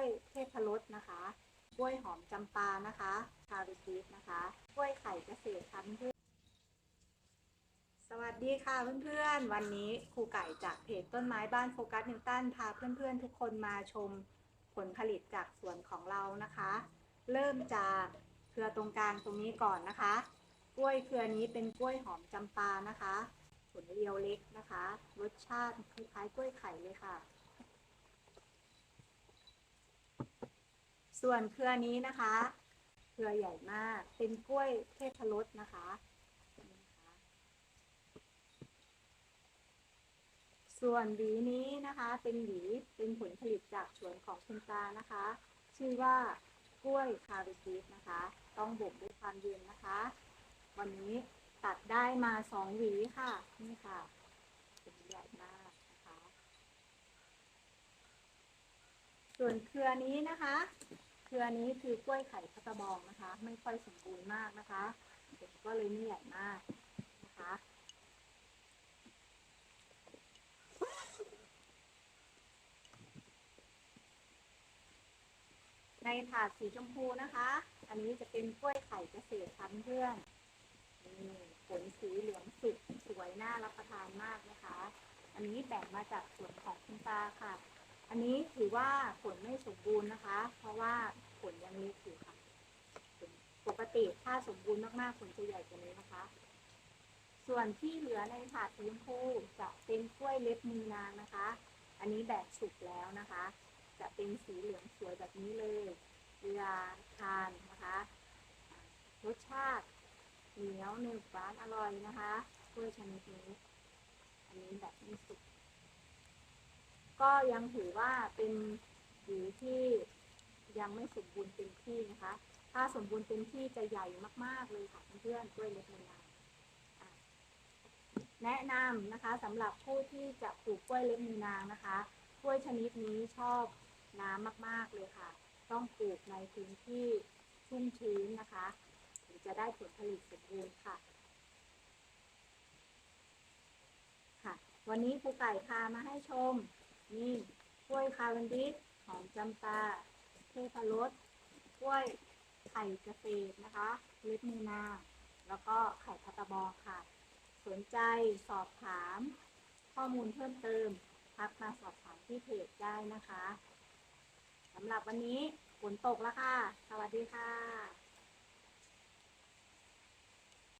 วยเทพรสนะคะกล้วยหอมจำปานะคะคาริซีฟนะคะกล้วยไข่เกษตรค่ะเพื่อนสวัสดีค่ะเพื่อนๆ วันนี้ครูไก่จากเพจต้นไม้บ้านโฟกัสนิวตันพาเพื่อนๆ ทุกคนมาชมผลผลิตจากสวนของเรานะคะ เริ่มจากเครือตรงกลางตรงนี้ก่อนนะคะ กล้วยเครือนี้เป็นกล้วยหอมจำปานะคะผลเรียวเล็กนะคะ รสชาติคล้ายกล้วยไข่เลยค่ะ ส่วนเครือนี้นะคะ เครือใหญ่มาก เป็นกล้วยเทพรสนะคะนี่นะคะ ส่วนหวีนี้นะคะ เป็นหวีเป็นผลผลิตจากสวนของคุณตานะคะ ชื่อว่ากล้วยคาริซีฟนะคะ ต้องบ่มด้วยความเย็นนะคะ วันนี้ตัดได้มาสองหวีค่ะ นี่ค่ะเป็นใหญ่มากนะคะ ส่วนเครือนี้นะคะ เครือนี้คือกล้วยไข่พัตะบองนะคะ ไม่ค่อยสมบูรณ์มากนะคะเด็กก็เลยไม่ใหญ่มากนะคะในถาดสีชมพูนะคะ อันนี้จะเป็นกล้วยไข่เกษตรค่ะเพื่อนนี่ผลสีเหลืองสุกสวยน่ารับประทานมากนะคะ อันนี้แบ่งมาจากสวนของคุณตาค่ะ อันนี้ถือว่าผลไม่สมบูรณ์นะคะ เพราะว่าผลยังเล็กอยู่ค่ะ ปกติถ้าสมบูรณ์มากๆผลจะใหญ่กว่านี้นะคะ ส่วนที่เหลือในถาดสีชมพูจะเป็นกล้วยเล็บมือนางนะคะ อันนี้แบบสุกแล้วนะคะ จะเป็นสีเหลืองสวยแบบนี้เลยเวลาทานนะคะรสชาติเหนียวหนึบหวานอร่อยนะคะกล้วยชนิดนี้ อันนี้แบบไม่สุก ก็ยังถือว่าเป็นหวีที่ยังไม่สมบูรณ์เต็มที่นะคะ ถ้าสมบูรณ์เต็มที่จะใหญ่มากๆเลยค่ะเพื่อนๆกล้วยเล็กมือนางอะแนะนำนะคะสำหรับผู้ที่จะปลูกกล้วยเล็บมือนางนะคะ กล้วยชนิดนี้ชอบน้ำมากๆเลยค่ะ ต้องปลูกในพื้นที่ชุ่มชื้นนะคะถึงจะได้ผลผลิตสมบูรณ์ค่ะ ค่ะ วันนี้ครูไก่พามาให้ชม นี่กล้วยคาวันดิสหอมจำปาเทพรสกล้วยไข่เกษตรนะคะเล็บมือนางแล้วก็ไข่พัตะบองค่ะ สนใจสอบถาม ข้อมูลเพิ่มเติมทักมาสอบถามที่เพจได้นะคะสำหรับวันนี้ฝนตกแล้วค่ะ สวัสดีค่ะ